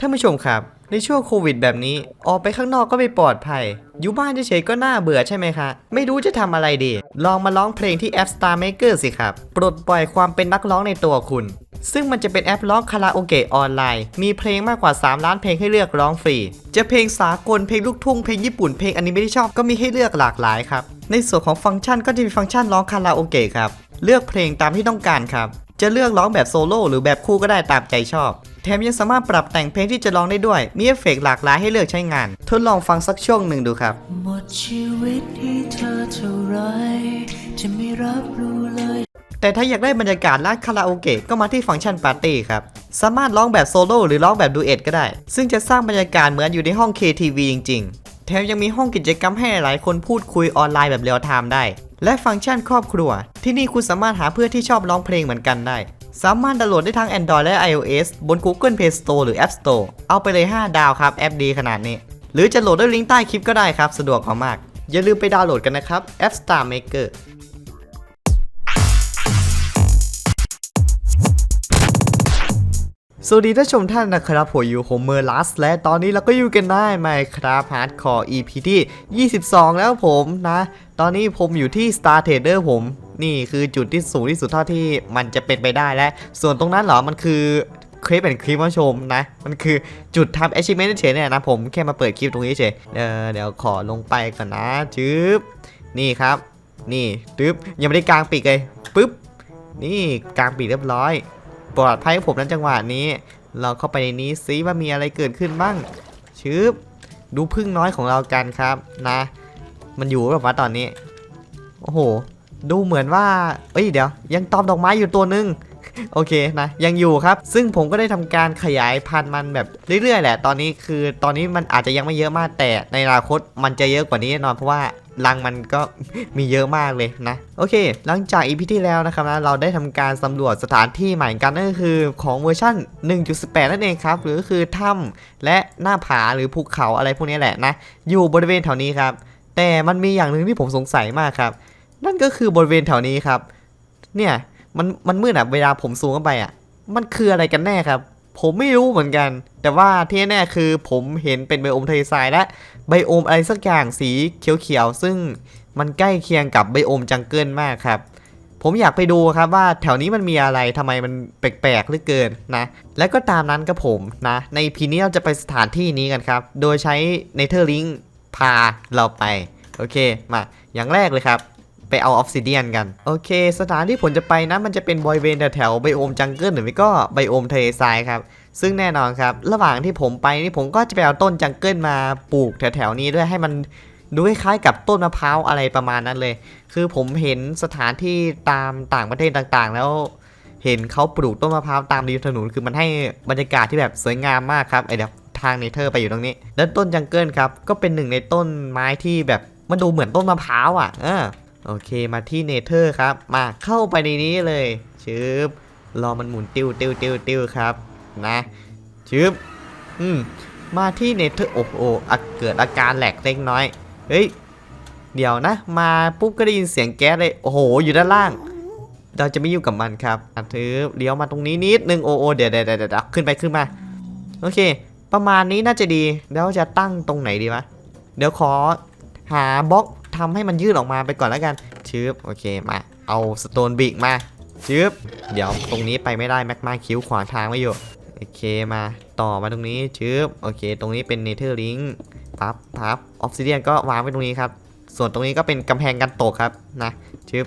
ท่านผู้ชมครับ ในช่วงโควิดแบบนี้ ออกไปข้างนอกก็ไม่ปลอดภัย อยู่บ้านเฉยๆก็น่าเบื่อใช่ไหมคะ ไม่รู้จะทำอะไรดี ลองมาร้องเพลงที่แอป Star Maker สิครับ ปลดปล่อยความเป็นนักร้องในตัวคุณ ซึ่งมันจะเป็นแอปร้องคาราโอเกะออนไลน์ มีเพลงมากกว่า 3 ล้านเพลงให้เลือกร้องฟรี จะเพลงสากล เพลงลูกทุ่ง เพลงญี่ปุ่น เพลงอนิเมะที่ชอบก็มีให้เลือกหลากหลายครับ ในส่วนของฟังก์ชันก็จะมีฟังก์ชันร้องคาราโอเกะครับ เลือกเพลงตามที่ต้องการครับ จะเลือกร้องแบบโซโล่หรือแบบคู่ก็ได้ตามใจชอบ แถมยังสามารถปรับแต่งเพลงที่จะร้องได้ด้วย มีเอฟเฟกต์หลากหลายให้เลือกใช้งาน ทดลองฟังสักช่วงหนึ่งดูครับ หมดชีวิตให้เธอเท่าไรจะไม่รับรู้เลยแต่ถ้าอยากได้บรรยากาศร้านคาราโอเกะก็มาที่ฟังก์ชันปาร์ตี้ครับ สามารถร้องแบบโซโล่หรือร้องแบบดูเอทก็ได้ ซึ่งจะสร้างบรรยากาศเหมือนอยู่ในห้อง KTV จริง ๆ แถมยังมีห้องกิจกรรมให้หลายคนพูดคุยออนไลน์แบบเรียลไทม์ได้ และฟังก์ชันครอบครัว ที่นี่คุณสามารถหาเพื่อนที่ชอบร้องเพลงเหมือนกันได้ สามารถดาวน์โหลดได้ทั้ง Android และ iOS บน Google Play Store หรือ App Store เอาไปเลย 5 ดาวครับ แอปดีขนาดนี้ หรือจะโหลดด้วยลิงก์ใต้คลิปก็ได้ครับ สะดวกมาก อย่าลืมไปดาวน์โหลดกันนะครับ App Star Maker สวัสดีท่านผู้ชมท่านนะครับผมอยู่ผมเมอร์ลัสและตอนนี้เราก็อยู่กันได้ไหมครับฮาร์ดคอร์ EP ที่ 22 แล้วผมนะ ตอนนี้ผมอยู่ที่ Star Trader ผม นี่คือจุดที่สูงที่สุดเท่าที่มันจะเป็นไปได้และ ส่วนตรงนั้นเหรอ มันคือคลิปเป็นคลิปมาชมนะ มันคือจุดทำ achievement เฉยๆเนี่ยนะผมแค่มาเปิดคลิปตรงนี้เฉยเออเดี๋ยวขอลงไปก่อนนะจึ๊บนี่ครับ นี่จึ๊บยังไม่ได้กลางปีกเลยปึ๊บนี่กลางปีกเรียบร้อย ปลอดภัยกับผมนั้นจังหวะนี้ เราเข้าไปในนี้ซิว่ามีอะไรเกิดขึ้นบ้างชืบดูพึ่งน้อยของเรากันครับนะ มันอยู่แบบว่าตอนนี้ โอ้โห ดูเหมือนว่า เอ้ยเดี๋ยว ยังตอมดอกไม้อยู่ตัวหนึง โอเคนะยังอยู่ครับ ซึ่งผมก็ได้ทำการขยายพันธุ์มันแบบเรื่อยๆแหละ ตอนนี้คือตอนนี้มันอาจจะยังไม่เยอะมากแต่ในอนาคตมันจะเยอะกว่านี้แน่นอนเพราะว่ารังมันก็มีเยอะมากเลยนะ โอเค หลังจากอีพีที่แล้วนะครับนะเราได้ทำการสำรวจสถานที่ใหม่กันนั่นก็คือของเวอร์ชัน1.18 นั่นเองครับ หรือคือถ้ำและหน้าผาหรือภูเขาอะไรพวกนี้แหละนะ อยู่บริเวณแถวนี้ครับ แต่มันมีอย่างหนึ่งที่ผมสงสัยมากครับ นั่นก็คือบริเวณแถวนี้ครับ เนี่ย มันมันมืดอะเวลาผมซูมเข้าไปอะมันคืออะไรกันแน่ครับ ผมไม่รู้เหมือนกัน แต่ว่าที่แน่คือผมเห็นเป็นไบโอมทะเลทรายและไบโอมอะไรสักอย่างสีเขียวๆซึ่งมันใกล้เคียงกับไบโอมจังเกิลมากครับ ผมอยากไปดูครับว่าแถวนี้มันมีอะไรทำไมมันแปลกๆหลือเกินนะ และก็ตามนั้นกับผมนะ ในพีนี้เราจะไปสถานที่นี้กันครับ โดยใช้เนเธอร์ลิงพาเราไป โอเค มา อย่างแรกเลยครับ ไปเอาออฟซิเดียนกัน โอเค สถานที่ผมจะไปนะมันจะเป็นบริเวณแถวๆไบโอมจังเกิลหรือไม่ก็ไบโอมทะเลทรายครับ ซึ่งแน่นอนครับ ระหว่างที่ผมไปนี่ผมก็จะไปเอาต้นจังเกิลมาปลูกแถวๆนี้ด้วยให้มันดูคล้ายกับต้นมะพร้าวอะไรประมาณนั้นเลย คือผมเห็นสถานที่ตามต่างประเทศต่างๆ แล้วเห็นเขาปลูกต้นมะพร้าวตามริมถนนคือมันให้บรรยากาศที่แบบสวยงามมากครับไอเดี๋ยวทางเนเธอร์ไปอยู่ตรงนี้ แล้วต้นจังเกิลครับก็เป็นหนึ่งในต้นไม้ที่แบบมันดูเหมือนต้นมะพร้าวอะ เออ โอเคมาที่เนเธอร์ครับ มาเข้าไปในนี้เลยชืบรอมันหมุนติวติวติวติวครับ นะชืบอืมมาที่เนเธอร์โอ้โหเกิดอาการแหลกเล็กน้อย เฮ้ย เดี๋ยวนะ มาปุ๊บก็ได้ยินเสียงแก๊สเลย โอ้โห อยู่ด้านล่าง เราจะไม่ยุ่กับมันครับอะถือเลี้ยวมาตรงนี้นิดนึงโอ้โอเดี๋ยวเดี๋ยวเดี๋ยวเดี๋ยวขึ้นไปขึ้นมา โอเค ประมาณนี้น่าจะดี แล้วจะตั้งตรงไหนดีวะ เดี๋ยวขอหาบล็อก ทำให้มันยืดออกมาไปก่อนแล้วกันชืบโอเคมาเอาสโตนบิกมาชืบเดี๋ยวตรงนี้ไปไม่ได้แม็กมาคิ้วขวางทางไว้อยู่โอเคมาต่อมาตรงนี้ชืบโอเค ตรงนี้เป็นเนเธอร์ลิงปั๊บปั๊บออฟซิเดียนก็วางไว้ตรงนี้ครับ ส่วนตรงนี้ก็เป็นกำแพงกันตกครับนะชืบ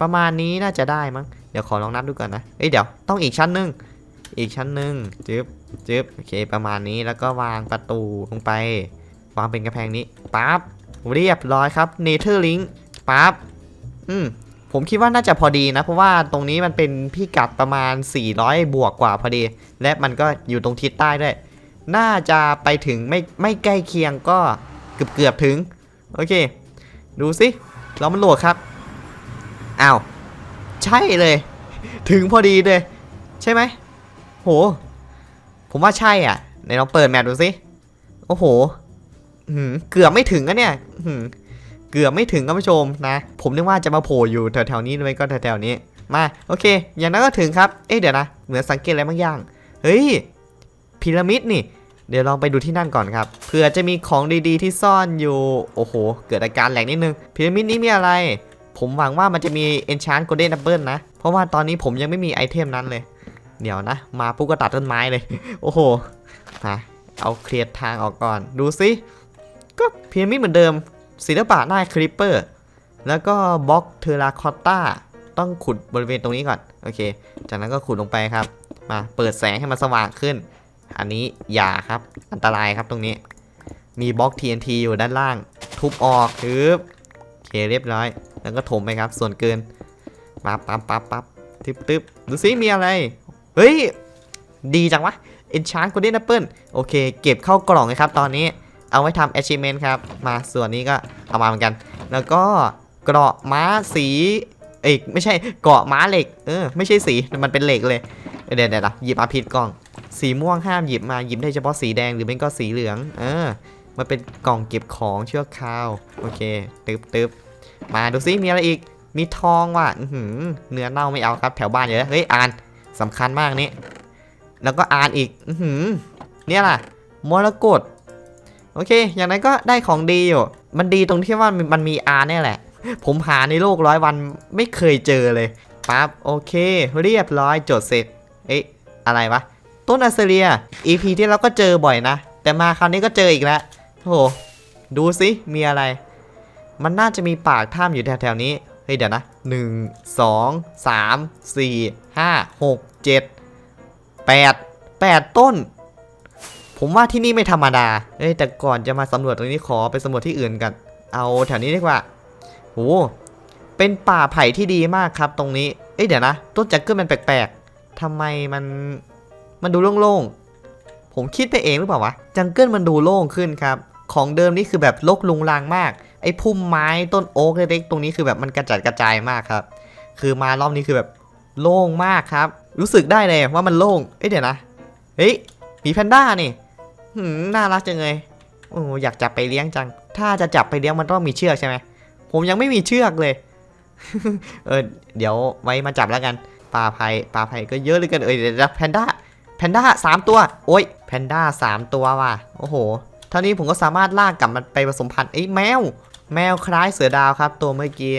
ประมาณนี้น่าจะได้มั้งเดี๋ยวขอลองนับดูก่อนนะเอ้ยเดี๋ยวต้องอีกชั้นหนึ่งอีกชั้นหนึ่งจึ๊บจึ๊บโอเค ประมาณนี้แล้วก็วางประตูลงไป วางเป็นกำแพงนี้ปั๊บ เรียบร้อยครับเนเธอร์ลิงปั๊บอืมผมคิดว่าน่าจะพอดีนะ เพราะว่าตรงนี้มันเป็นพิกัดประมาณ 400 บวกกว่าพอดี และมันก็อยู่ตรงทิศใต้ด้วย น่าจะไปถึงไม่ไม่ใกล้เคียงก็เกือบเกือบถึง โอเค ดูสิเรามันโหลดครับอ้าวใช่เลย ถึงพอดีเลย ใช่ไหมโห ผมว่าใช่อะไหนลองเปิดแมปดูสิโอ้โห เกือบไม่ถึงอะเนี่ยเกือบไม่ถึงคุณผู้ชมนะ ผมนึกว่าจะมาโผล่อยู่แถวๆนี้ด้วยก็แถวๆนี้ มาโอเค อย่างนั้นก็ถึงครับ เอ๊ะเดี๋ยวนะ เหมือนสังเกตอะไรบางอย่าง เฮ้ยพีระมิดนี่ เดี๋ยวลองไปดูที่นั่นก่อนครับ เผื่อจะมีของดีๆที่ซ่อนอยู่ โอ้โห เกิดอาการแหลกนิดนึง พีระมิดนี้มีอะไร ผมหวังว่ามันจะมี Enchant Golden Apple นะ เพราะว่าตอนนี้ผมยังไม่มีไอเทมนั้นเลย เดี๋ยวนะ มาปุ๊บก็ตัดต้นไม้เลย โอ้โห มา เอาเคลียร์ทางออกก่อน ดูสิ ก็เพีระมิดเหมือนเดิม ศิลปะหน้าคริปเปอร์ แล้วก็บล็อกเทราคอตตาต้องขุดบริเวณตรงนี้ก่อน โอเค จากนั้นก็ขุดลงไปครับ มาเปิดแสงให้มันสว่างขึ้น อันนี้อย่าครับ อันตรายครับตรงนี้ มีบล็อก TNT อยู่ด้านล่าง ทุบออกทึบโอเคเรียบร้อย แล้วก็ถมไปครับ ส่วนเกินปั๊บปั๊บปั๊บปั๊บทึบทึบดูซิมีอะไร เฮ้ย ดีจังวะ Enchant Golden Apple โอเค เก็บเข้ากล่องเลยครับตอนนี้ เอาไว้ทำ achievement ครับ มาส่วนนี้ก็เอามาเหมือนกัน แล้วก็เกราะม้าสีเอ้ยไม่ใช่เกราะม้าเหล็ก เออไม่ใช่สีมันเป็นเหล็กเลย เดี๋ยวเดี๋ยวหยิบมาผิดกล่อง สีม่วงห้ามหยิบมาหยิบได้เฉพาะสีแดงหรือไม่ก็สีเหลือง เออ มันเป็นกล่องเก็บของเชั่วคาวโอเคตึบตึบมาดูซิมีอะไรอีกมีทองว่ะอื้อหือเนื้อเน่าไม่เอาครับแถวบ้านเยอะเฮ้ยอ่านสำคัญมากนี่แล้วก็อ่านอีก อือหือเนี่ยล่ะมรกต โอเค อย่างนั้นก็ได้ของดีอยู่ มันดีตรงที่ว่ามันมีอาเนี่ยแหละ ผมหาในโลกร้อยวันไม่เคยเจอเลยปั๊บโอเค เรียบร้อยจดเสร็จ เอ๊ะ อะไรวะ ต้นอาเซเรีย EP ที่เราก็เจอบ่อยนะ แต่มาคราวนี้ก็เจออีกแล้วโอ้โห ดูสิมีอะไร มันน่าจะมีปากถ้ำอยู่แถวๆนี้ เฮ้ยเดี๋ยวนะ1 2 3 4 5 6 7 8 8ต้น ผมว่าที่นี่ไม่ธรรมดาเอ้แต่ก่อนจะมาสำรวจตรงนี้ขอไปสำรวจที่อื่นกัน เอาแถวนี้ดีกว่าโอ้เป็นป่าไผ่ที่ดีมากครับตรงนี้ เอ้ยเดี๋ยวนะต้นจักเกิลมันแปลกๆทำไมมันมันดูโล่งๆ ผมคิดไปเองหรือเปล่าวะ จังเกิลมันดูโล่งขึ้นครับ ของเดิมนี่คือแบบลกลุงลังมาก ไอ้พุ่มไม้ต้นโอ๊กเล็กๆตรงนี้คือแบบมันกระจัดกระจายมากครับ คือมารอบนี้คือแบบโล่งมากครับ รู้สึกได้เลยว่ามันโล่ง เอ้ยเดี๋ยวนะ เฮ้ย มีแพนด้านี่ หืมน่ารักจังเลยโอ้อยากจับไปเลี้ยงจัง ถ้าจะจับไปเลี้ยงมันต้องมีเชือกใช่ไหมผมยังไม่มีเชือกเลย เออเดี๋ยวไว้มาจับแล้วกันปลาไผ่ปลาไผ่ก็เยอะเลยกันเอ้ยเดี๋ยวแพนด้าแพนด้าสามตัวโอ้ยแพนด้าสามตัวว่ะโอ้โหเท่านี้ผมก็สามารถลากกลับมันไปผสมพันธุ์ไอ้แมว แมวคล้ายเสือดาวครับ ตัวเมื่อกี้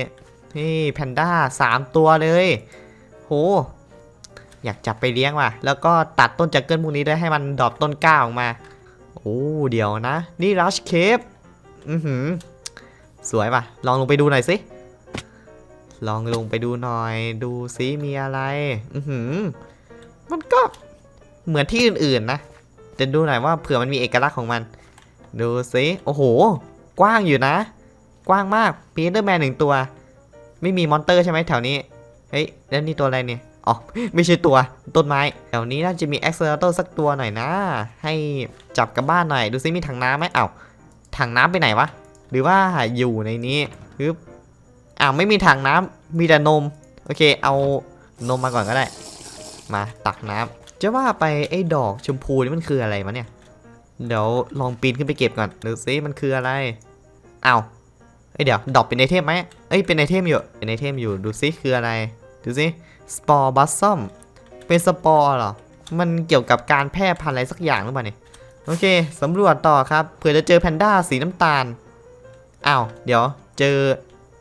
นี่แพนด้าสามตัวเลยโหอยากจับไปเลี้ยงว่ะ แล้วก็ตัดต้นจักเกิลพวกนี้ได้วยให้มันดอปต้นก้าออกมา อ้เดี๋ยวนะ นี่รัชเคฟอือหือ สวยป่ะ ลองลงไปดูหน่อยสิ ลองลงไปดูหน่อย ดูซิมีอะไร อือหือ มันก็เหมือนที่อื่นๆนะจะดูหน่อยว่าเผื่อมันมีเอกลักษณ์ของมัน ดูซิโอ้โห กว้างอยู่นะ กว้างมากปีเตอร์แมนหนึ่งตัว ไม่มีมอนเตอร์ใช่ไหมแถวนี้ เฮ้ย แล้วนี่ตัวอะไรเนี่ย อ๋อไม่ใช่ตัวต้นไม้แถวนี้น่าจะมีแอ c เซอร์โตสักตัวหน่อยนะ ให้จับกับบ้านหน่อย ดูซิมีถังน้ำไหมเอ้าถังน้ำไปไหนวะ หรือว่าอยู่ในนี้ปึ๊บอ้าวไม่มีถังน้ำมีแต่นม โอเค เอานมมาก่อนก็ได้ มาตักน้ำจะว่าไปไอ้ดอกชมพูนี่มันคืออะไรมะเนี่ย เดี๋ยวลองปีนขึ้นไปเก็บก่อนดูซิมันคืออะไรเอ้าเอ้ยเดี๋ยวดอกเป็นไอเทมไหมเอ้ยเป็นไอเทมอยู่เป็นไอเทมอยู่ดูซิคืออะไร ดูซิ สปอร์บัสซัมเป็นสปอร์เหรอ มันเกี่ยวกับการแพร่พันธุ์อะไรสักอย่างหรือเปล่าเนี่ยโอเค สำรวจต่อครับ เผื่อจะเจอแพนด้าสีน้ำตาล อ้าว เดี๋ยว เจอ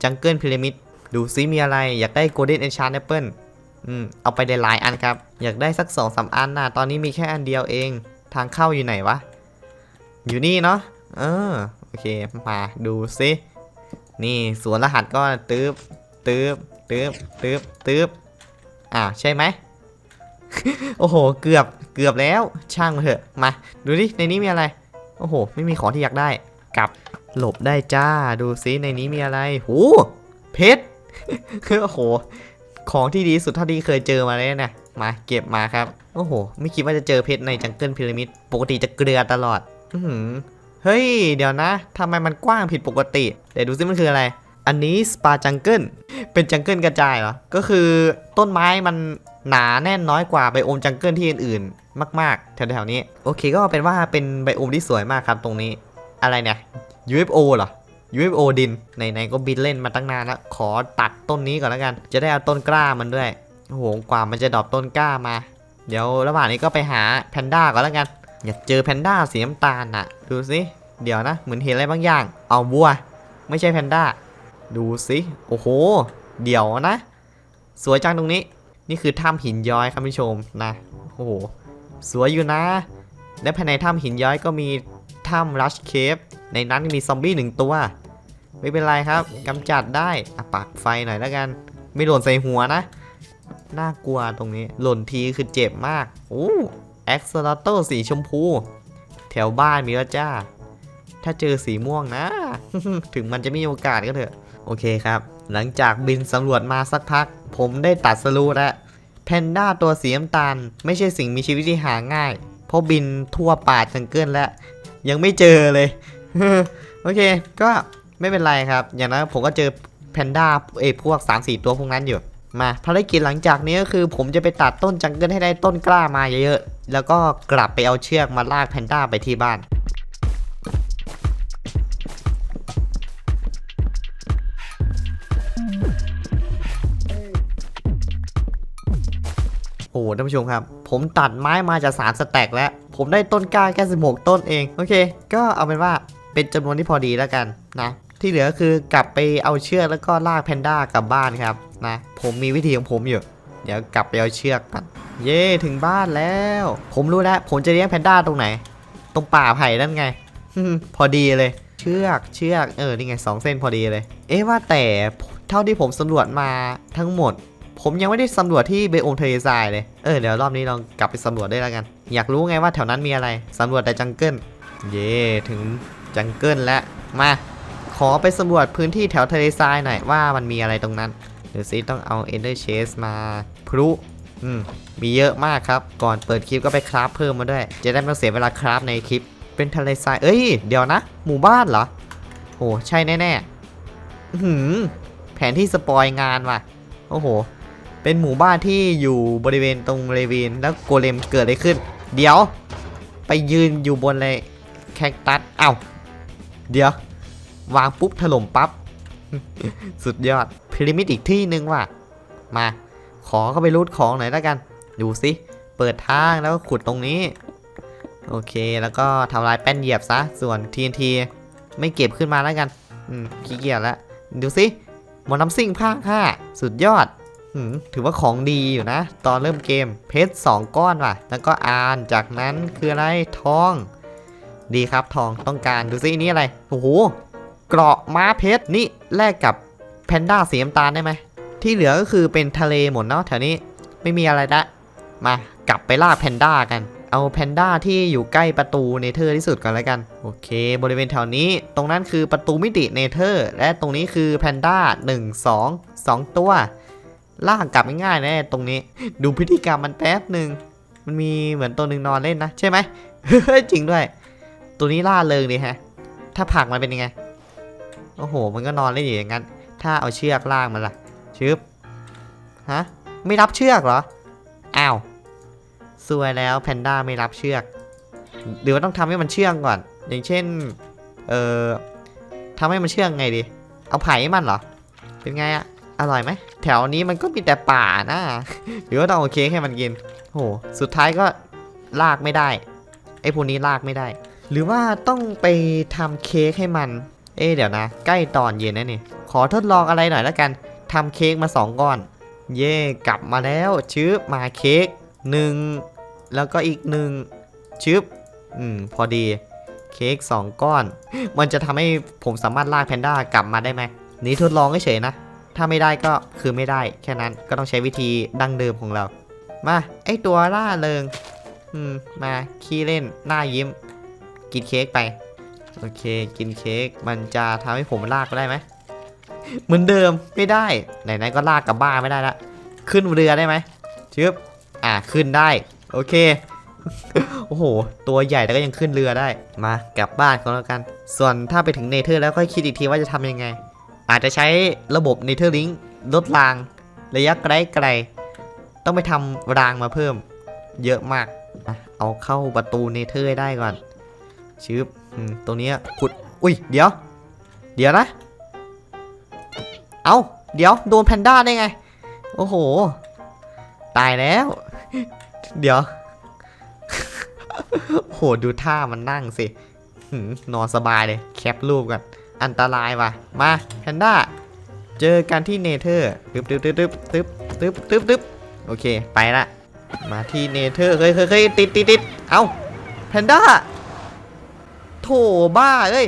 จังเกิลพีระมิด ดูซิมีอะไร อยากได้โกลเด้นเอนชานแอปเปิลอืม เอาไปได้หลายอันครับ อยากได้สักสองสามอันนะตอนนี้มีแค่อันเดียวเอง ทางเข้าอยู่ไหนวะ อยู่นี่เนาะ เออ โอเค มาดูซิ นี่สวนรหัสก็ตืบตืบตืบตืบตืบ อ่าใช่ไหมโอ้โห เกือบเกือบแล้วช่างมันเถอะมาดูดิในนี้มีอะไร โอ้โห ไม่มีของที่อยากได้กลับหลบได้จ้าดูซิในนี้มีอะไรโหเพชรโอ้โห ของที่ดีสุดเท่าที่เคยเจอมาเลยนะมาเก็บมาครับ โอ้โห ไม่คิดว่าจะเจอเพชรในจังเกิลพีระมิดปกติจะเกลือตลอด อืเฮ้ย เดี๋ยวนะทำไมมันกว้างผิดปกติ เดี๋ยวดูซิมันคืออะไร อันนี้สปาจังเกิลเป็นจังเกิลกระจายเหรอ ก็คือต้นไม้มันหนาแน่นน้อยกว่าไบโอมจังเกิลที่อื่นๆ มากๆแถวๆนี้ โอเคก็เป็นว่าเป็นไบโอมที่สวยมากครับตรงนี้ อะไรเนี่ย UFO เหรอ UFO ดินไหนๆก็บินเล่นมาตั้งนานแล้วขอตัดต้นนี้ก่อนแล้วกัน จะได้เอาต้นกล้ามันด้วยโอ้โหกว่ามันจะดรอปต้นกล้ามา เดี๋ยวระหว่างนี้ก็ไปหาแพนด้าก่อนแล้วกัน อยากเจอแพนด้าสีน้ำตาลน่ะ ดูสิ เดี๋ยวนะ เหมือนเห็นอะไรบางอย่าง เอาบัว ไม่ใช่แพนด้า ดูสิโอ้โห เดี๋ยวนะ สวยจังตรงนี้ นี่คือถ้ำหินย้อยครับผู้ชมนะโอ้โหสวยอยู่นะ และภายในถ้ำหินย้อยก็มีถ้ำรัชเคฟในนั้นมีซอมบี้หนึ่งตัว ไม่เป็นไรครับกำจัดได้อะปักไฟหน่อยแล้วกัน ไม่หล่นใส่หัวนะ น่ากลัวตรงนี้ หล่นทีคือเจ็บมากโอ้แอ็กซ์ลาโตสีชมพู แถวบ้านมีแล้วจ้า ถ้าเจอสีม่วงนะ ถึงมันจะไม่มีโอกาสก็เถอะ โอเคครับ หลังจากบินสำรวจมาสักพัก ผมได้ตัดสรู้แล้วแพนด้าตัวสีน้ำตาล ไม่ใช่สิ่งมีชีวิตที่หาง่าย เพราะบินทั่วป่าจังเกิลแล้ว ยังไม่เจอเลย โอเค ก็ไม่เป็นไรครับ อย่างนั้นผมก็เจอแพนด้าเอพวก 3-4 ตัวพวกนั้นอยู่ มาภารกิจหลังจากนี้ก็คือ ผมจะไปตัดต้นจังเกิลให้ได้ต้นกล้ามาเยอะๆ แล้วก็กลับไปเอาเชือกมาลากแพนด้าไปที่บ้าน โอ้โหท่านผู้ชมครับ ผมตัดไม้มาจากสารสแต็กแล้ว ผมได้ต้นกล้าแค่ 16 ต้นเอง โอเค ก็เอาเป็นว่าเป็นจำนวนที่พอดีแล้วกันนะ ที่เหลือคือกลับไปเอาเชือกแล้วก็ลากแพนด้ากลับบ้านครับนะ ผมมีวิธีของผมอยู่ เดี๋ยวกลับไปเอาเชือกกันเย่ถึงบ้านแล้ว ผมรู้แล้ว ผมจะเลี้ยงแพนด้าตรงไหน ตรงป่าไผ่นั่นไง พอดีเลย เชือก เชือก เออ นี่ไงสองเส้นพอดีเลย เอ๊ะว่าแต่ เท่าที่ผมสำรวจมาทั้งหมด ผมยังไม่ได้สำรวจที่เบโอมทะเลทรายเลย เออเดี๋ยวรอบนี้ลองกลับไปสำรวจได้แล้วกัน อยากรู้ไงว่าแถวนั้นมีอะไรสำรวจแต่จังเกิล เย่ถึงจังเกิลแล้ว มา ขอไปสำรวจพื้นที่แถวทะเลทรายหน่อยว่ามันมีอะไรตรงนั้นเดี๋ยวซิต้องเอา Ender Chase มาพลุอืมมีเยอะมากครับ ก่อนเปิดคลิปก็ไปคราฟเพิ่มมาด้วย จะได้ไม่ต้องเสียเวลาคราฟในคลิป เป็นทะเลทราย เอ้ย เดี๋ยวนะ หมู่บ้านเหรอโอ้ใช่แน่ๆหือแผนที่สปอยงานว่ะ โอ้โห เป็นหมู่บ้านที่อยู่บริเวณตรงเรวินแล้วโกเลมเกิดอะไรขึ้น เดี๋ยว ไปยืนอยู่บนเลยแคคตัสเอ้าเดี๋ยว วางปุ๊บถล่มปั๊บ สุดยอดพีระมิดอีกที่หนึ่งว่ะ มา ขอเข้าไปรูดของหน่อยแล้วกัน ดูสิ เปิดทางแล้วก็ขุดตรงนี้ โอเคแล้วก็ทำลายแป้นเหยียบซะ ส่วน TNT ไม่เก็บขึ้นมาแล้วกัน อืมขี้เกียจแล้ว ดูสิมอน้ำซิ่งภาค5สุดยอด ถือว่าของดีอยู่นะ ตอนเริ่มเกมเพชร2ก้อนว่ะ แล้วก็อานจากนั้นคืออะไรทอง ดีครับทองต้องการดูซินี่อะไรโอ้โหเกราะม้าเพชรนี่แลกกับแพนด้าสีน้ำตาลได้ไหมที่เหลือก็คือเป็นทะเลหมดเนาะแถวนี้ไม่มีอะไรละมากลับไปล่าแพนด้ากัน เอาแพนด้าที่อยู่ใกล้ประตูเนเธอร์ที่สุดก่อนแล้วกันโอเค บริเวณแถวนี้ตรงนั้นคือประตูมิติเนเธอร์ และตรงนี้คือแพนด้า1 2 2 ตัว ล่ากกลับง่ายๆนะตรงนี้ ดูพฤติกรรมมันแป๊บหนึ่งมันมีเหมือนตัวหนึ่งนอนเล่นนะ ใช่ไหมจริงด้วย ตัวนี้ล่าเริงดีฮะ ถ้าผลักมันเป็นยังไง โอ้โห มันก็นอนเล่นอยู่อย่างนั้น ถ้าเอาเชือกลากมันล่ะชึบฮะไม่รับเชือกเหรออ้าวซวยแล้วแพนด้าไม่รับเชือกหรือว่าต้องทำให้มันเชื่องก่อน อย่างเช่น เอ่อทำให้มันเชื่องไงดี เอาไผ่ให้มันเหรอ เป็นไงอะ อร่อยไหมแถวนี้มันก็มีแต่ป่านะหรือว่าต้องเอาเค้กให้มันกินโหสุดท้ายก็ลากไม่ได้ไอ้พวกนี้ลากไม่ได้ หรือว่าต้องไปทำเค้กให้มัน เอ๊เดี๋ยวนะ ใกล้ตอนเย็นนะนี่ ขอทดลองอะไรหน่อยแล้วกันทำเค้กมาสองก้อน เย่กลับมาแล้วชืบมาเค้กหนึ่งแล้วก็อีกหนึ่งชืบอืมพอดีเค้กสองก้อน มันจะทำให้ผมสามารถลากแพนด้ากลับมาได้ไหมนี่ทดลองเฉยๆนะ ถ้าไม่ได้ก็คือไม่ได้แค่นั้นก็ต้องใช้วิธีดั้งเดิมของเรา มาไอตัวล่าเริงอืมมาขี้เล่นหน้ายิ้ม กินเค้กไป โอเคกินเค้กมันจะทำให้ผมลากไปได้ไหมเหมือนเดิมไม่ได้ไหนๆก็ลากกลับบ้านไม่ได้ละขึ้นเรือได้ไหมชึบอ่าขึ้นได้โอเคโอ้โห ตัวใหญ่แต่ก็ยังขึ้นเรือได้ มากลับบ้านก็แล้วกัน ส่วนถ้าไปถึงเนเธอร์แล้วค่อยคิดอีกทีว่าจะทำยังไง อาจจะใช้ระบบเนเธอร์ลิงลดราง ระยะไกลไกลๆต้องไปทำรางมาเพิ่ม เยอะมากเอาเข้าประตูเนเธอร์ได้ก่อนชึบอืมตรงนี้ขุด อุ้ย เดี๋ยว เดี๋ยวนะ เอาเดี๋ยว โดนแพนด้าได้ไง โอ้โห ตายแล้ว เดี๋ยว โห ดูท่ามันนั่งสิ นอนสบายเลย แคปรูปกัน อันตรายว่ะ มาแพนด้า เจอกันที่เนเธอร์ตึ๊บตึ๊บตึ๊บตึ๊บตึ๊บตึ๊บตึ๊บตึ๊บโอเค ไปละ มาที่เนเธอร์เฮ้ยเฮ้ยเฮ้ยติดติดติดเอ้าแพนด้า โถบ้าเอ้ย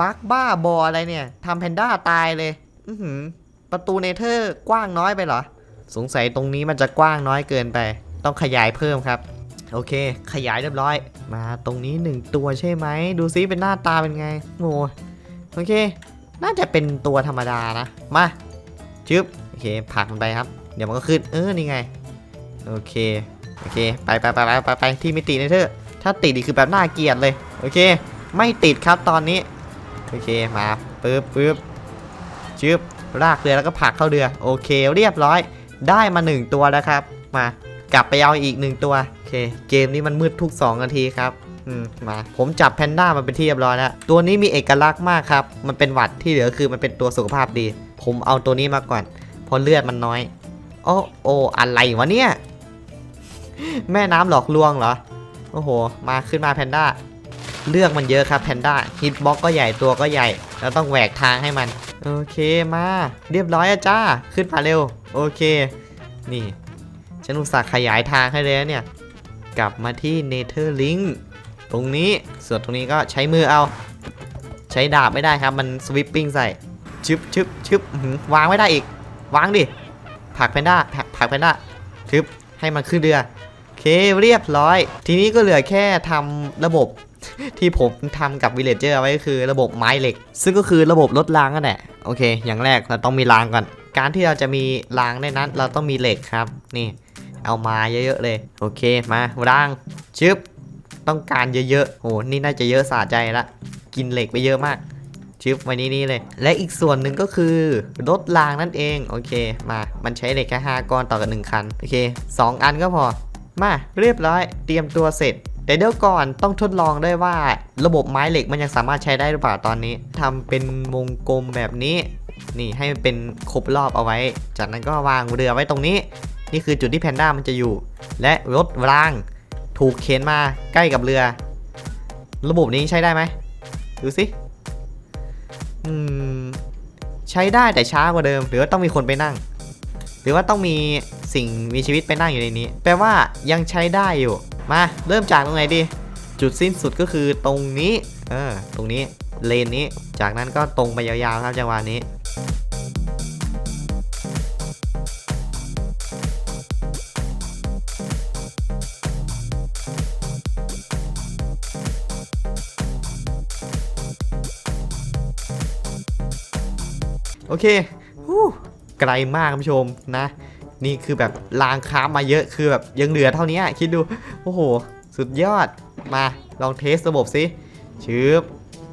บักบ้าบออะไรเนี่ย ทำแพนด้าตายเลย อือหือ ประตูเนเธอร์กว้างน้อยไปเหรอ สงสัยตรงนี้มันจะกว้างน้อยเกินไป ต้องขยายเพิ่มครับ โอเค ขยายเรียบร้อย มาตรงนี้หนึ่งตัวใช่ไหม ดูซิเป็นหน้าตาเป็นไงโอ้โอเค น่าจะเป็นตัวธรรมดานะ มาจึ๊บโอเคผลักมันไปครับ เดี๋ยวมันก็ขึ้น เออ นี่ไง โอเค โอเค ไปไปไปไปไปไปที่ไม่ติดนะเธอถ้าติดนี่คือแบบน่าเกลียดเลย โอเค ไม่ติดครับตอนนี้ โอเค มาปึ๊บปึ๊บจึ๊บลากเรือแล้วก็ผลักเข้าเรือ โอเค เรียบร้อย ได้มาหนึ่งตัวแล้วครับ มา กลับไปเอาอีกหนึ่งตัว โอเค เกมนี้มันมืดทุก 2 นาทีครับมมาผมจับแพนด้ามาเป็นที่เรียบร้อยแล้ว ตัวนี้มีเอกลักษณ์มากครับ มันเป็นหวัดที่เหลือคือมันเป็นตัวสุขภาพดี ผมเอาตัวนี้มาก่อนเพราะเลือดมันน้อยโอ้โออะไรวะเนี่ย แม่น้ำหลอกลวงเหรอ โอ้โห มาขึ้นมาแพนด้าเลือกมันเยอะครับแพนด้าฮิตบ็อกก็ใหญ่ตัวก็ใหญ่เราต้องแหวกทางให้มัน โอเคมา เรียบร้อยอะจ้า ขึ้นมาเร็ว โอเค นี่ ฉันอุตส่าห์ขยายทางให้เลยนะเนี่ย กลับมาที่เนเธอร์ลิงตรงนี้ส่วนตรงนี้ก็ใช้มือเอา ใช้ดาบไม่ได้ครับ มันสวิปปิ้งใส่ชึบชึบชึบวางไม่ได้อีก วางดิผักแพนด้าผักผักแพนด้าชึบให้มันขึ้นเรือโอเคเรียบร้อย ทีนี้ก็เหลือแค่ทำระบบที่ผมทำกับวิลเลจเจอร์ไว้ก็คือระบบไม้เหล็ก ซึ่งก็คือระบบลดรางนั่นแหละโอเค อย่างแรกเราต้องมีรางก่อน การที่เราจะมีรางได้นั้น เราต้องมีเหล็กครับนี่ เอามาเยอะๆเลย โอเคมารางชึบต้องการเยอะๆโหนี่น่าจะเยอะสะใจละกินเหล็กไปเยอะมากชึบไว้นี่นี่เลย และอีกส่วนหนึ่งก็คือรถรางนั่นเอง โอเค มา มันใช้เหล็กแค่5ก้อนต่อกับ1คัน โอเค 2 อันก็พอ มา เรียบร้อย เตรียมตัวเสร็จ แต่เดี๋ยวก่อนต้องทดลองด้วยว่า ระบบไม้เหล็กมันยังสามารถใช้ได้หรือเปล่าตอนนี้ทำเป็นวงกลมแบบนี้ นี่ให้มันเป็นครบรอบเอาไว้ จากนั้นก็วางเรือไว้ตรงนี้ นี่คือจุดที่แพนด้ามันจะอยู่ และรถรางถูกเข็นมาใกล้กับเรือ ระบบนี้ใช้ได้ไหมดูสิใช้ได้แต่ช้ากว่าเดิม หรือว่าต้องมีคนไปนั่ง หรือว่าต้องมีสิ่งมีชีวิตไปนั่งอยู่ในนี้ แปลว่ายังใช้ได้อยู่ มาเริ่มจากตรงไหนดี จุดสิ้นสุดก็คือตรงนี้ เออ ตรงนี้เลนนี้ จากนั้นก็ตรงไปยาวๆครับจังหวะนี้ เคฮู้ไกลมากคุณผู้ชมนะ นี่คือแบบลางค้ามาเยอะคือแบบยังเหลือเท่านี้คิดดู โอ้โห สุดยอดมาลองเทสระบบสิชืบ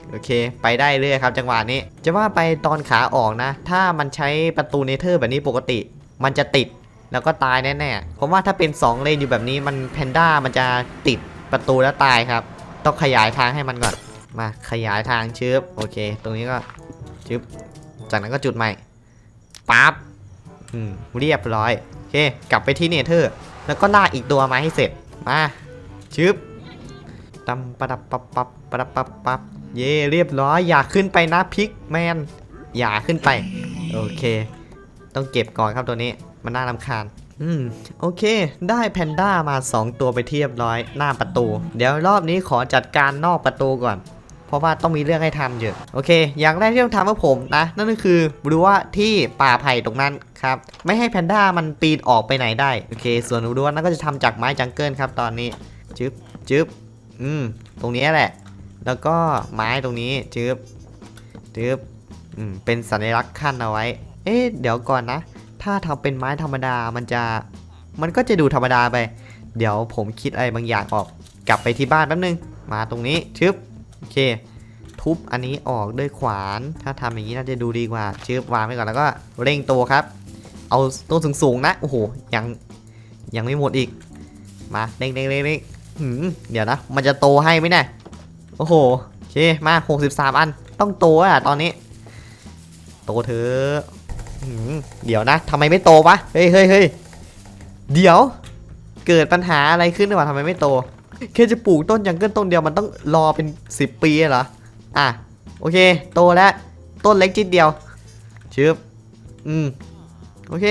โอเค ไปได้เรื่อยครับจังหวะนี้ จะว่าไปตอนขาออกนะ ถ้ามันใช้ประตูเนเธอร์แบบนี้ปกติ มันจะติดแล้วก็ตายแน่ๆผมว่าถ้าเป็น 2 เลนอยู่แบบนี้มันแพนด้ามันจะติดประตูแล้วตายครับ ต้องขยายทางให้มันก่อน มาขยายทางชืบโอเค ตรงนี้ก็ชืบ จากนั้นก็จุดใหม่ปั๊บอืมเรียบร้อยโอเค กลับไปที่เนเธอร์ แล้วก็ลากอีกตัวมาให้เสร็จ มาชึบตำปะดับปับปับปะดับปับปับเย่เรียบร้อย อย่าขึ้นไปนะพิกแมน อย่าขึ้นไป โอเค ต้องเก็บก่อนครับตัวนี้ มันน่ารำคาญ อืม โอเค ได้แพนด้ามา 2 ตัวไปเทียบร้อย หน้าประตู เดี๋ยวรอบนี้ขอจัดการนอกประตูก่อน เพราะว่าต้องมีเรื่องให้ทำเยอะโอเค อย่างแรกที่ต้องทำกับผมนะนั่นก็คือรู้ว่าที่ป่าไผ่ตรงนั้นครับไม่ให้แพนด้ามันปีนออกไปไหนได้โอเค ส่วนรู้วนั่นก็จะทำจากไม้จังเกิลครับตอนนี้จึ๊บจึ๊บอืมตรงนี้แหละ แล้วก็ไม้ตรงนี้จึ๊บจึ๊บอืมเป็นสัญลักษณ์ขั้นเอาไว้ เอ๊ะเดี๋ยวก่อนนะ ถ้าทำเป็นไม้ธรรมดามันจะมันก็จะดูธรรมดาไป เดี๋ยวผมคิดอะไรบางอย่างออกกลับไปที่บ้านแป๊บนึง มาตรงนี้ชึบ โอเค ทุบอันนี้ออกด้วยขวาน ถ้าทำอย่างนี้น่าจะดูดีกว่าชืบวางไว้ก่อนแล้วก็เร่งตัวครับ เอาตัวสูงๆนะโอ้โหยังยังไม่หมดอีก มาเร่งเร่งเร่งเร่งเดี๋ยวนะ มันจะโตให้ไหมเนี่ยโอ้โหโอเคมา63อันต้องโตอะตอนนี้ โตเถอะเดี๋ยวนะทำไมไม่โตวะเฮ้ยเฮ้ยเฮ้ยเดี๋ยวเกิดปัญหาอะไรขึ้นหรือเปล่าทำไมไม่โต แค่จะปลูกต้นยังเกิลต้นเดียวมันต้องรอเป็น 10 ปีเหรอ อะ โอเค โตแล้ว ต้นเล็กจิดเดียวชึบอืม โอเค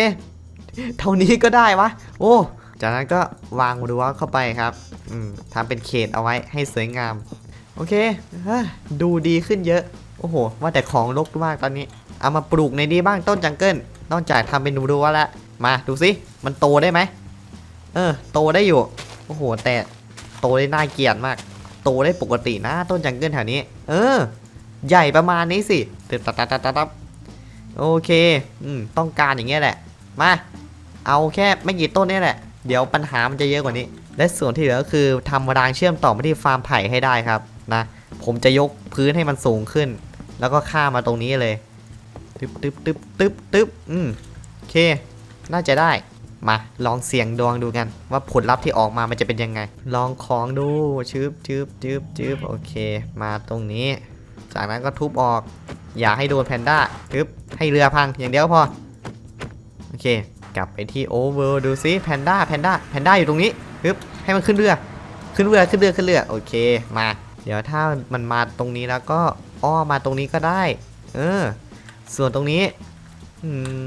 เท่านี้ก็ได้วะ โอ้ จากนั้นก็วางรั้วเข้าไปครับ อืมทำเป็นเขตเอาไว้ให้สวยงาม โอเคเฮ้ดูดีขึ้นเยอะ โอ้โห ว่าแต่ของรกมากตอนนี้ เอามาปลูกในนี้บ้างต้นจังเกิล นอกจากทำเป็นรั้วแล้ว มาดูสิ มันโตได้ไหม เออ โตได้อยู่ โอ้โห แต่ โตได้น่าเกลียดมาก โตได้ปกตินะ ต้นจังเกิลแถวนี้ เออ ใหญ่ประมาณนี้สิตึ๊ดตัดตัดตัดตัดโอเคอืมต้องการอย่างเงี้ยแหละ มา เอาแค่ไม่กี่ต้นนี่แหละ เดี๋ยวปัญหามันจะเยอะกว่านี้ และส่วนที่เหลือก็คือทำรางเชื่อมต่อไปที่ฟาร์มไผ่ให้ได้ครับนะ ผมจะยกพื้นให้มันสูงขึ้น แล้วก็ข้ามมาตรงนี้เลยตึ๊บตึ๊บตึ๊บตึ๊บตึ๊บอืมโอเค น่าจะได้ มาลองเสี่ยงดวงดูกัน ว่าผลลัพธ์ที่ออกมามันจะเป็นยังไง ลองของดูชึบชึบชึบชึบโอเค มาตรงนี้ จากนั้นก็ทุบออก อย่าให้โดนแพนด้าทึบให้เรือพังอย่างเดียวพอ โอเค กลับไปที่โอเวอร์ดูซิแพนด้าแพนด้าแพนด้าอยู่ตรงนี้ทึบให้มันขึ้นเรือ ขึ้นเรือขึ้นเรือขึ้นเรือโอเคมา เดี๋ยวถ้ามันมาตรงนี้แล้วก็อ้อมาตรงนี้ก็ได้ เออ ส่วนตรงนี้ อืม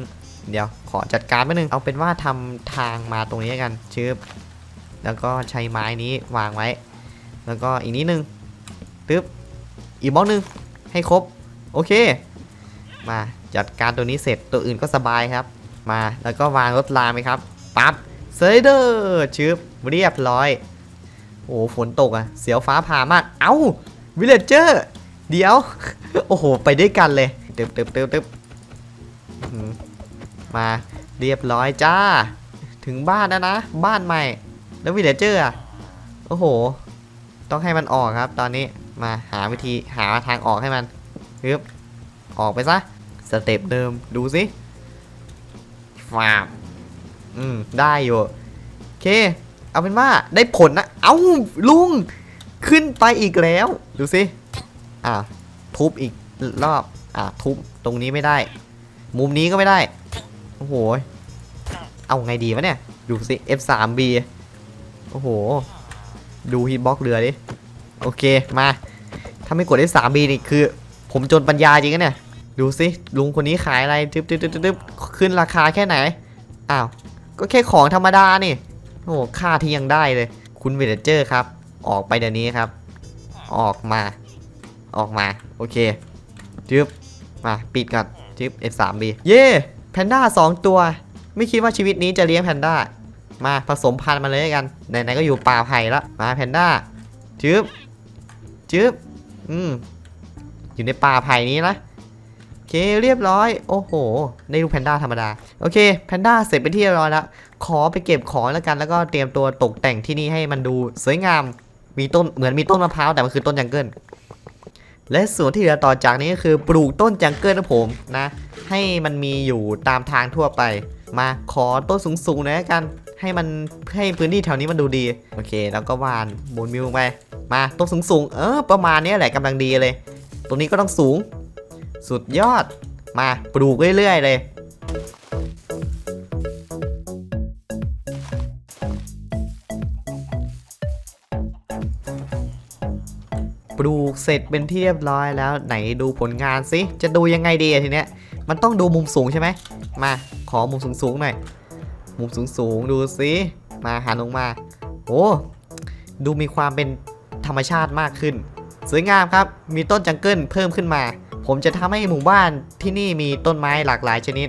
เดี๋ยว ขอจัดการไปหนึ่งเอาเป็นว่าทำทางมาตรงนี้กันชึบแล้วก็ใช้ไม้นี้วางไว้ แล้วก็อีกนิดนึงตึ๊บอีกบล็อกหนึงให้ครบ โอเค มาจัดการตัวนี้เสร็จตัวอื่นก็สบายครับ มาแล้วก็วางรถรางไหมครับปั๊บเซเดอร์ชึบเรียบร้อยโอ้ฝนตกอะเสียวฟ้าผ่ามาก เอ้าวิลเลจเจอร์เดี๋ยว โอ้โห ไปด้วยกันเลย ตึบตึบตึบตึบ มาเรียบร้อยจ้า ถึงบ้านแล้วนะ บ้านใหม่ แล้ววิลเลเจอร์อะโอ้โห ต้องให้มันออกครับ ตอนนี้มาหาวิธีหาทางออกให้มันปึ๊บออกไปซะสเต็ปเดิมดูสิฟาบอืมได้อยู่โอเค เอาเป็นว่าได้ผลนะ เอ้าลุง ขึ้นไปอีกแล้ว ดูสิอ่าทุบอีกรอบอ่าทุบตรงนี้ไม่ได้ มุมนี้ก็ไม่ได้ อ้โห เอาไงดีวะเนี่ย ดูสิ F3B โอ้โห ดูฮีบ็อกเรือดิ โอเค มา ถ้าไม่กด F3B นี่คือ ผมจนปัญญาจริงนะเนี่ย ดูสิ ลุงคนนี้ขายอะไรตึ๊บตึ๊บตึ๊บตึ๊บขึ้นราคาแค่ไหน อ้าว ก็แค่ของธรรมดานี่ โอ้ค่าที่ยังได้เลย คุณเวลเจอร์ครับ ออกไปเดี๋ยวนี้ครับ ออกมา ออกมา โอเคจึ๊บมา ปิดก่อนจึ๊บ F3B เย่ แพนด้า2 ตัว ไม่คิดว่าชีวิตนี้จะเลี้ยงแพนด้ามาผสมพันธุ์มาเลยกันไหนๆก็อยู่ป่าไผ่ละมาแพนด้าจึ๊บจึ๊บอืมอยู่ในป่าไผ่นี้นะโอเคเรียบร้อย โอ้โหได้ลูกแพนด้าธรรมดาโอเคแพนด้าเสร็จไปนที่เรียบร้อยแล้วขอไปเก็บของแล้วกันแล้วก็เตรียมตัวตกแต่งที่นี่ให้มันดูสวยงามมีต้นเหมือนมีต้นมะพร้าวแต่มันคือต้นจังเกิล และส่วนที่เหลือต่อจากนี้ก็คือปลูกต้นจังเกิลนะผมนะ ให้มันมีอยู่ตามทางทั่วไป มาขอต้นสูงๆหน่อยละกันให้มันให้พื้นที่แถวนี้มันดูดี โอเค แล้วก็วานบนมิวไปมาต้นสูงๆเออประมาณนี้แหละกำลังดีเลย ตรงนี้ก็ต้องสูง สุดยอดมาปลูกเรื่อยๆเลย ปลูกเสร็จเป็นที่เรียบร้อยแล้วไหนดูผลงานสิจะดูยังไงดีทีเนี้ยมันต้องดูมุมสูงใช่ไหมมาขอมุมสูงๆหน่อยมุมสูงๆดูสิมาหันลงมาโอ้ดูมีความเป็นธรรมชาติมากขึ้น สวยงามครับ มีต้นจังเกิลเพิ่มขึ้นมา ผมจะทำให้หมู่บ้านที่นี่มีต้นไม้หลากหลายชนิด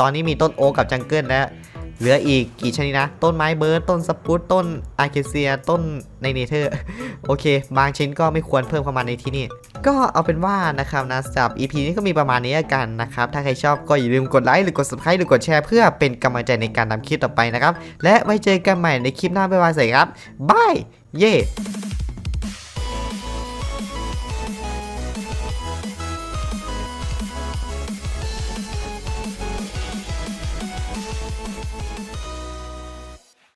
ตอนนี้มีต้นโอ๊กกับจังเกิลแล้ว เหลืออีกกี่ชนิดนะ ต้นไม้เบิร์ดต้นสปูตต้นอาเคเซีย ต้นในเนเธอร์ โอเค บางชิ้นก็ไม่ควรเพิ่มเข้ามาในที่นี่ ก็เอาเป็นว่านะครับนะสำหรับ EP นี้ก็มีประมาณนี้กันนะครับ ถ้าใครชอบก็อย่าลืมกดไลค์หรือกด subscribe หรือกดแชร์เพื่อเป็นกำลังใจในการทำคลิปต่อไปนะครับ และไว้เจอกันใหม่ในคลิปหน้าบ๊ายบายสวัสดีครับบายเย่